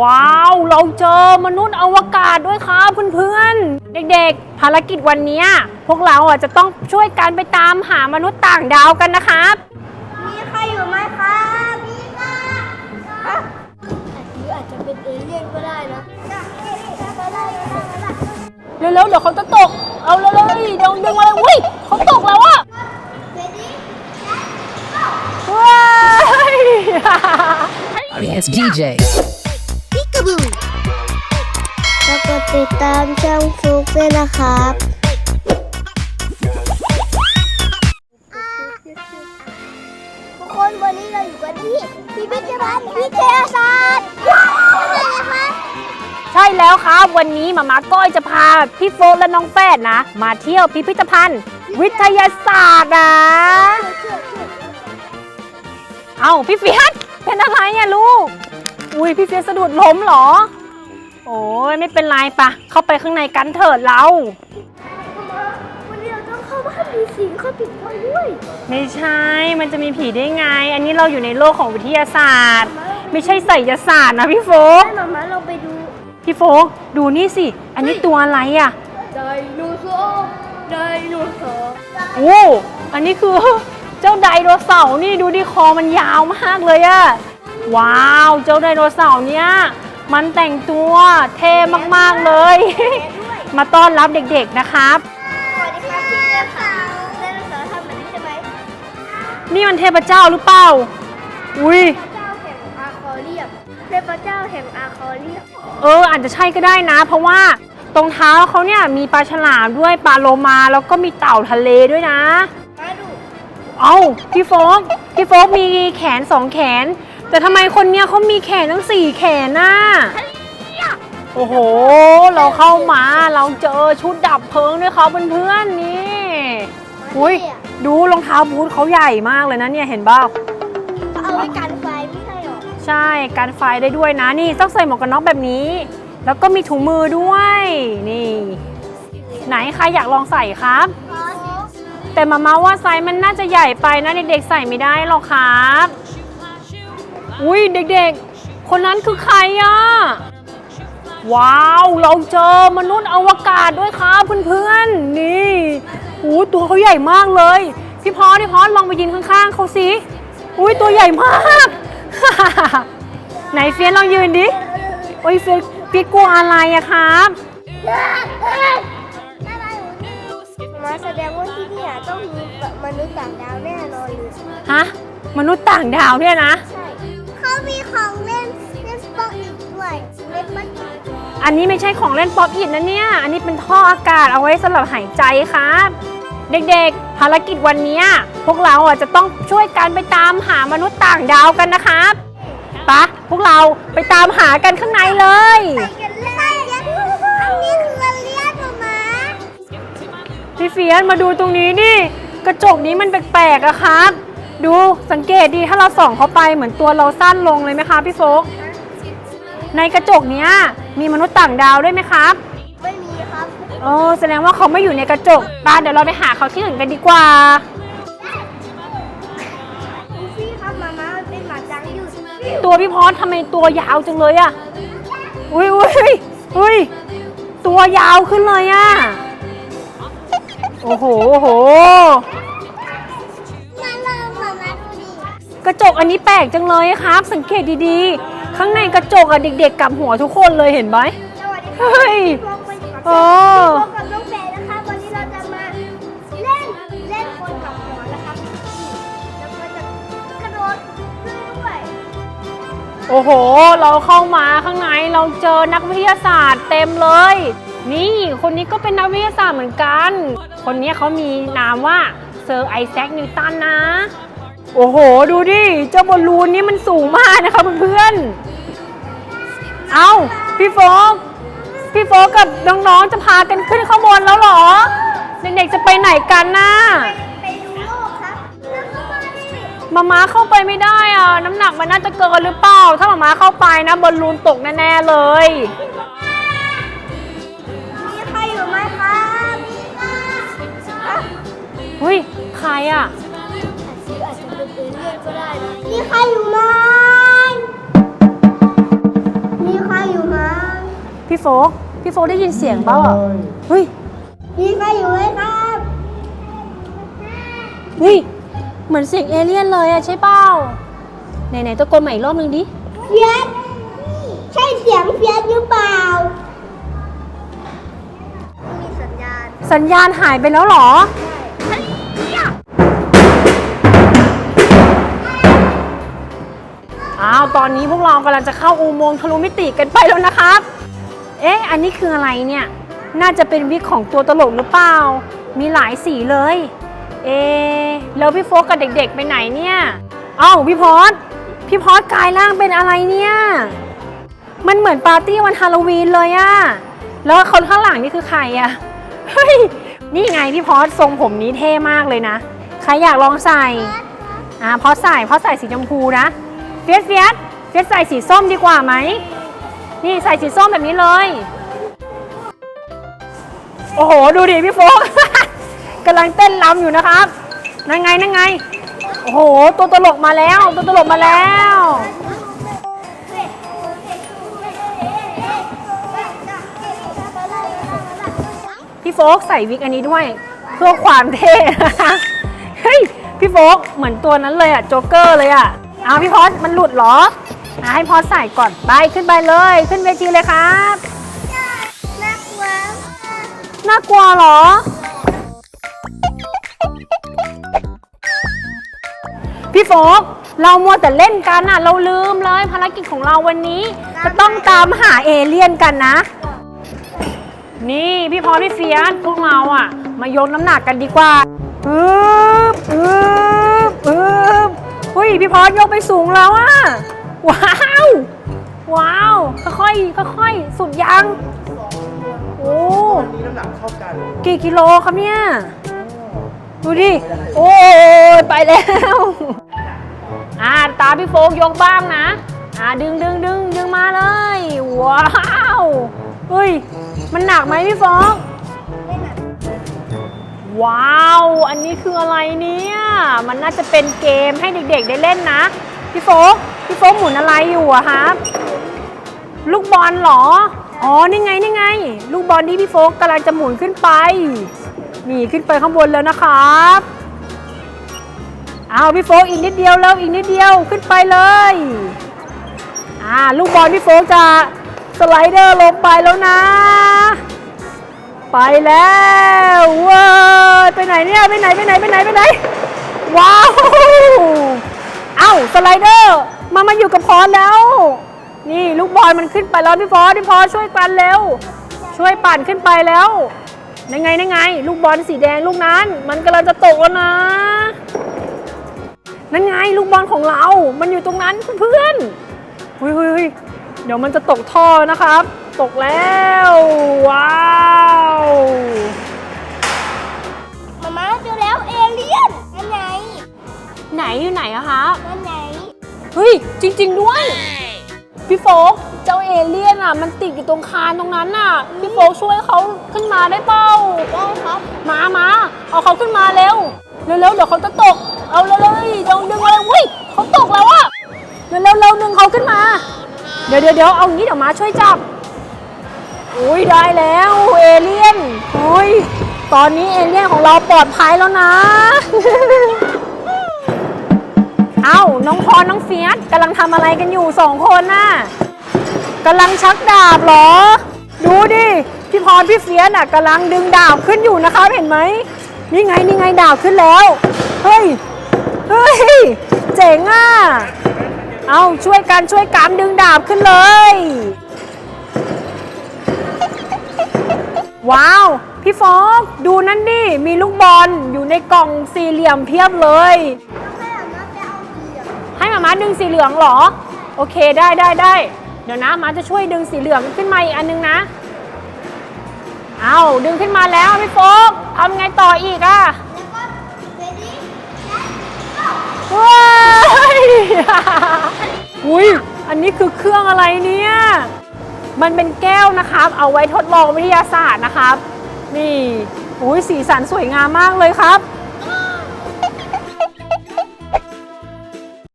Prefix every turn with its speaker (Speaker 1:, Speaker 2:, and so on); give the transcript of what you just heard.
Speaker 1: ว้าว เราเจอมนุษย์อวกาศด้วยครับเพื่อนๆ เด็กๆ ภารกิจวันนี้พวกเราอะจะต้องช่วยกันไปตามหามนุษย์ต่างดาวกันนะครับ
Speaker 2: มีใครอยู่ไหมครับมีค่ะหรืออาจจะเป็นเอเลี่ยนก็ได้นะก็ได้ก็ได้
Speaker 1: เร็วๆเดี๋ยวเขาจะตก เอาเร็วๆเดี๋ยวดึงมาเลยอุ้ยเขาตกแล้วอะ
Speaker 2: เรดี้
Speaker 1: ว้าย
Speaker 3: Yes, DJ.
Speaker 2: ติดตามช่องฟลุกด้วยนะครับทุกคนวันนี้เราอยู่กันที่พิพิธภัณฑ์วิทยาศาสตร์ว้าวอะไรนะคะ
Speaker 1: ใช่แล้วครับ วันนี้มามาก้อยจะพาพี่โฟกและน้องแฟดนะ มาเที่ยวพิพิธภัณฑ์วิทยาศาสตร์นะ เอ้าพี่เฟียสเป็นอะไรเนี่ยลูก อุ้ยพี่เฟียสสะดุดล้มเหรอ โอ้ยไม่เป็นไรปะเข้าไปข้างในกันเถิดเรา
Speaker 2: วันนี้เราต้องเข้าบ้านผีสิงเขาปิดไฟด้วย
Speaker 1: ไม่ใช่ มันจะมีผีได้ไง อันนี้เราอยู่ในโลกของวิทยาศาสตร์ ไม่ใช่ไสยศาสตร์นะพี่โฟก
Speaker 2: ให้มามาเราไปดู
Speaker 1: พี่โฟกดูนี่สิ อันนี้ตัวอะไรอะ
Speaker 2: ไดโนเสาร์ไดโนเสาร์
Speaker 1: โอ้อันนี้คือ เจ้าไดโนเสาร์นี่ดูดิคอมันยาวมากเลยอะว้าว เจ้าไดโนเสาร์เนี่ย มันแต่งตัวเท่มากๆเลย มาต้อนรับเด็กๆนะครับ
Speaker 2: สวัสดีครับพี่นักข่าวไดโนเสาร์ทำแบบนี้ใช่ไหม
Speaker 1: นี่มันเทพเจ้าหรือเปล่า อุ้ย
Speaker 2: พระเจ้าแห่งอาคอเรียมเทพเจ้าแห่งอาคอเรียม
Speaker 1: เออ อาจจะใช่ก็ได้นะ เพราะว่าตรงเท้าเขาเนี่ยมีปลาฉลามด้วยปลาโลมาแล้วก็มีเต่าทะเลด้วยนะ
Speaker 2: มาดู
Speaker 1: เอาพี่โฟกพี่โฟกมีแขนสองแขน แต่ทำไมคนเนี้ยเขามีแขนทั้งสี่แขนน่ะโอ้โห เราเข้ามาเราเจอชุดดับเพลิงด้วยเขาเพื่อนๆนี่ อุ้ยดูรองเท้าบูทเขาใหญ่มากเลยนะเนี่ยเห็นบ้า
Speaker 2: เขาเอาไว้กันไฟไม่ใช่หรอ
Speaker 1: ใช่การไฟได้ด้วยนะนี่ต้องใส่หมวกกันน็อกแบบนี้ แล้วก็มีถุงมือด้วยนี่ ไหนใครอยากลองใส่ครับ แต่มามาว่าไซส์มันน่าจะใหญ่ไปนะเด็กๆใส่ไม่ได้หรอกครับ อุ้ยเด็กๆ คนนั้นคือใครอะ ว้าวเราเจอมนุษย์อวกาศด้วยครับเพื่อนๆ นี่โอ้ตัวเขาใหญ่มากเลย พี่พอสพี่พอสลองไปยืนข้างๆเขาสิอุ้ยตัวใหญ่มาก ไหนเฟียสลองยืนดิโอ้ยเฟียสพี่กลัวอะไรอะครับ
Speaker 2: มาแสดงว่าที่นี่ต้องมีมนุษย์ต่างดาวแน่นอนเลย
Speaker 1: ฮะ มนุษย์ต่างดาวเนี่ยนะ
Speaker 2: ใช่ เขามีของเล่นเล่นสปอกอีกด้วยเล่นมันอีก
Speaker 1: อันนี้ไม่ใช่ของเล่นป๊อปอิดนะเนี่ย อันนี้เป็นท่ออากาศเอาไว้สำหรับหายใจครับ เด็กๆ ภารกิจวันนี้พวกเราอะจะต้องช่วยกันไปตามหามนุษย์ต่างดาวกันนะครับปะพวกเราไปตามหากันข้างในเลย
Speaker 2: ไปกันเลยอันนี้คือเลียนมา
Speaker 1: พี่เฟียสมาดูตรงนี้นี่ กระจกนี้มันแปลกๆอะครับ ดูสังเกตดีถ้าเราส่องเข้าไปเหมือนตัวเราสั้นลงเลยไหมคะพี่โฟกในกระจกเนี้ยมีมนุษย์ต่างดาวด้วยไหมครับ
Speaker 2: ไม่มีครับ
Speaker 1: เออแสดงว่าเขาไม่อยู่ในกระจกป้าเดี๋ยวเราไปหาเขาที่อื่นกันดีกว่า
Speaker 2: ลูฟี่ครับมาม่าเป็นหมาจังอยู่
Speaker 1: ตัวพี่พอสทำไมตัวยาวจังเลยอะอุ้ยอุ้ยอุ้ยตัวยาวขึ้นเลยอะโอ้โหโอ้โห กระจกอันนี้แปลกจังเลยครับ สังเกตดีๆ ข้างในกระจกอะเด็กๆกลับหัวทุกคนเลยเห็นไหม
Speaker 2: สวัสดีครั
Speaker 1: เฮ้ย
Speaker 2: พวกเป็นกับ
Speaker 1: โอ้
Speaker 2: พวกกับน้องแฝดนะคะวันนี้เราจะมาเล่นเล่นคนกับหัวนะครับแล้วก็จะกระโดดด้วย
Speaker 1: โอ้โห เราเข้ามาข้างในเราเจอนักวิทยาศาสตร์เต็มเลย นี่คนนี้ก็เป็นนักวิทยาศาสตร์เหมือนกัน คนนี้เขามีนามว่าเซอร์ไอแซคนิวตันนะ โอ้โห ดูดิเจ้าบอลลูนนี่มันสูงมากนะคะเพื่อนๆ เอาพี่โฟกพี่โฟกกับน้องๆ จะพากันขึ้นข้างบนแล้วเหรอ เด็กๆ จะไปไหนกันน่ะ
Speaker 2: ไปดูโลกครับแล้วก็มาดิ
Speaker 1: มาม้าเข้าไปไม่ได้อะ น้ำหนักมันน่าจะเกินหรือเปล่า ถ้ามาม้าเข้าไปนะบอลลูนตกแน่ๆเลย
Speaker 2: มีใครอยู่ไหมครับมีค่ะ
Speaker 1: เฮ้ย ใครอะ
Speaker 2: อาจจะ เป็นเอเลี่ยนก็ได้นะมีใครอยู่ไหม
Speaker 1: พี่โฟกพี่โฟกได้ยินเสียงเปล่าอะเฮ้ย
Speaker 2: มีใครอยู่ไหมครับ
Speaker 1: เฮ้ย เหมือนเสียงเอเลี่ยนเลยอะใช่เปล่าไหนๆตะโกนใหม่อีกรอบนึงดิ
Speaker 2: เฟียสใช่เสียงเฟียสหรือเปล่า มีสัญญาณ
Speaker 1: สัญญาณหายไปแล้วเหรออ้ ตอนนี้พวกเรากำลังจะเข้าอุโมงค์ทะลุมิติกันไปแล้วนะครับ เอ๊ะ อันนี้คืออะไรเนี่ย น่าจะเป็นวิกของตัวตลกหรือเปล่า มีหลายสีเลย เอะแล้วพี่โฟกกับเด็กๆไปไหนเนี่ยเอ้าพี่พอดพี่พอดกายร่างเป็นอะไรเนี่ย มันเหมือนปาร์ตี้วันฮาโลวีนเลยอะแล้วคนข้างหลังนี่คือใครอะเฮ้ย นี่ไงพี่พอดทรงผมนี้เท่มากเลยนะ ใครอยากลองใส่ อ่าพอใส่พอใส่สีชมพูนะ ฟียสเฟียสเฟียสใส่สีส้มดีกว่าไหม นี่ใส่สีส้มแบบนี้เลย โอ้โห ดูดิพี่โฟก กำลังเต้นรำอยู่นะครับ นั่นไง นั่นไง โอ้โห ตัวตลกมาแล้ว ตัวตลกมาแล้วพี่โฟกใส่วิกอันนี้ด้วย เพื่อความเท่นะคะ เฮ้ย พี่โฟกเหมือนตัวนั้นเลยอะโจ๊กเกอร์เลยอะ เอาพี่พอสมันหลุดเหรออะให้พอสใส่ก่อนไปขึ้นไปเลย ขึ้นเวทีเลยครับ
Speaker 2: น่ากลัว
Speaker 1: น่ากลัวเหรอ พี่โฟกเรามัวแต่เล่นกันอะ เราลืมเลยภารกิจของเราวันนี้ จะต้องตามหาเอเลี่ยนกันนะ นี่พี่พอพี่เฟียสพวกเราอะ มายกน้ำหนักกันดีกว่าอึ๊บอึ๊บ ยพี่พอสยกไปสูงแล้วอะว้าวว้าวค่อยๆค่อยๆสุดยังโอ้
Speaker 4: มีน้ำหนักเท่ากัน
Speaker 1: กี่กิโลครับเนี่ยดูดิโอ้ยไปแล้วอ่าตาพี่โฟกยกบ้างนะอ่าดึงดึงดึงดึงมาเลย ว้าวเฮ้ยมันหนักไหมพี่โฟก ว้าว อันนี้คืออะไรเนี่ย มันน่าจะเป็นเกมให้เด็กๆได้เล่นนะ พี่โฟกพี่โฟกหมุนอะไรอยู่อะครับ ลูกบอลเหรอ อ๋อ นี่ไง นี่ไง ลูกบอลที่พี่โฟกกำลังจะหมุนขึ้นไป นี่ขึ้นไปข้างบนแล้วนะครับเอาพี่โฟกอีกนิดเดียวแล้วอีกนิดเดียวขึ้นไปเลย อ่า ลูกบอลพี่โฟกจะสไลเดอร์ลงไปแล้วนะ ไปแล้วว้ายไปไหนเนี่ยไปไหนไปไหนไปไหนไปไหนว้าวเอ้าสไลเดอร์มามาอยู่กับพรแล้ว นี่ลูกบอลมันขึ้นไปแล้วพี่พอสพี่พอสช่วยปั่นเร็ว ช่วยปั่นขึ้นไปแล้วนั่ไงนั่ไง ลูกบอลสีแดงลูกนั้น มันกำลังจะตกแล้วนะนั่นไงลูกบอลของเรา มันอยู่ตรงนั้นเพื่อนๆเฮ้ยเฮ้ยเฮ้ยเดี๋ยวมันจะตกท่อนะครับ ตกแล้ว ว้าว
Speaker 2: มาม่าเจอแล้วเอเลี่ยนนั่นไง
Speaker 1: ไหนอยู่ไหนอะคะ
Speaker 2: นั่นไง
Speaker 1: เฮ้ยจริง ๆ ด้วย พี่โฟกเจ้าเอเลี่ยนอะมันติดอยู่ตรงคานตรงนั้นน่ะพี่โฟกช่วยเขาขึ้นมาได้เปล่า
Speaker 2: ได้ครับ
Speaker 1: มามาเอาเขาขึ้นมาเร็วเร็วๆเดี๋ยวเขาจะตก เอาเร็วๆเดี๋ยวดึงอะไรอุ้ยเขาตกแล้วอะเร็วๆเร็วดึงเขาขึ้นมา เดี๋ยวเดี๋ยวเดี๋ยวเอางี้เดี๋ยวมาช่วยจับ อุ้ยได้แล้วเอเลี่ยนอุ้ยตอนนี้เอเลี่ยนของเราปลอดภัยแล้วนะ เอ้าน้องพรน้องเฟียสกำลังทำอะไรกันอยู่สองคนน่ะกำลังชักดาบเหรอ ดูดิพี่พรพี่เฟียสน่ะกำลังดึงดาบขึ้นอยู่นะคะเห็นไหมนี่ไงนี่ไงดาบขึ้นแล้วเฮ้ยเฮ้ยเจ๋งอะเอาช่วยกันช่วยกันดึงดาบขึ้นเลย ว้าว พี่ฟอกดูนั่นดิ มีลูกบอลอยู่ในกล่องสี่เหลี่ยมเพียบเลย ให้มามาดึงสีเหลืองเหรอ โอเคได้ได้ได้ เดี๋ยวนะมาจะช่วยดึงสีเหลืองขึ้นมาอีกอันนึงนะ เอาดึงขึ้นมาแล้วพี่โฟกทำไงต่ออีกอะว้ายอุ้ยอันนี้คือเครื่องอะไรเนี่ย มันเป็นแก้วนะครับ เอาไว้ทดลองวิทยาศาสตร์นะครับ นี่อุ้ยสีสันสวยงามมากเลยครับ